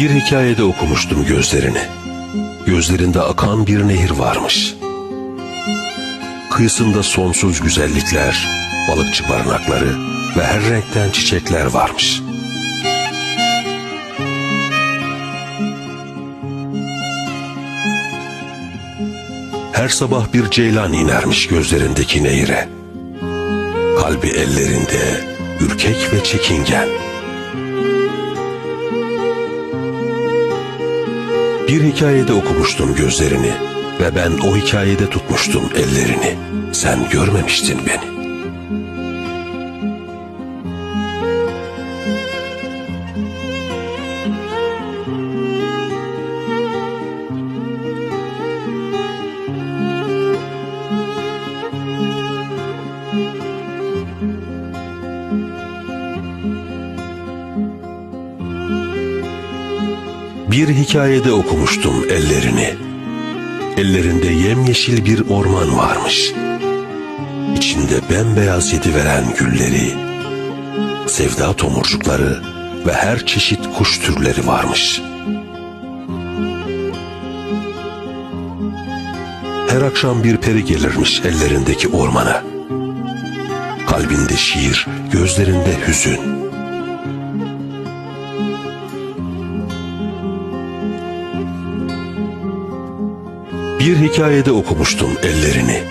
Bir hikayede okumuştum gözlerini. Gözlerinde akan bir nehir varmış. Kıyısında sonsuz güzellikler, balıkçı barınakları ve her renkten çiçekler varmış. Her sabah bir ceylan inermiş gözlerindeki nehire. Kalbi ellerinde, ürkek ve çekingen. Bir hikayede okumuştum gözlerini ve ben o hikayede tutmuştum ellerini. Sen görmemiştin beni. Bir hikayede okumuştum ellerini. Ellerinde yemyeşil bir orman varmış. İçinde bembeyaz yedi veren gülleri, sevda tomurcukları ve her çeşit kuş türleri varmış. Her akşam bir peri gelirmiş ellerindeki ormana. Kalbinde şiir, gözlerinde hüzün. Bir hikayede okumuştum ellerini.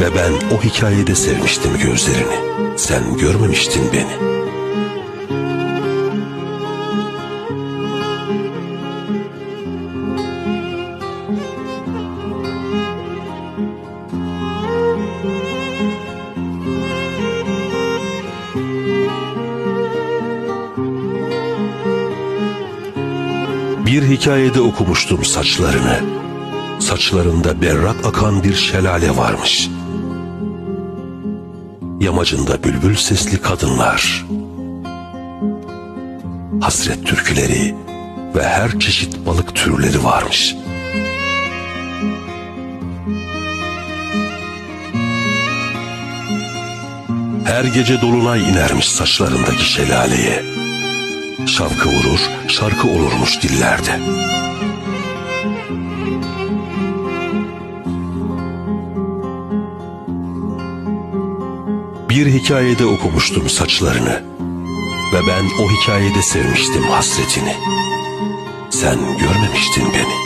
Ve ben o hikayede sevmiştim gözlerini. Sen görmemiştin beni. Bir hikayede okumuştum saçlarını. Saçlarında berrak akan bir şelale varmış. Yamacında bülbül sesli kadınlar. Hasret türküleri ve her çeşit balık türleri varmış. Her gece dolunay inermiş saçlarındaki şelaleye. Şavkı vurur, şarkı olurmuş dillerde. Bir hikayede okumuştum saçlarını ve ben o hikayede sevmiştim hasretini. Sen görmemiştin beni.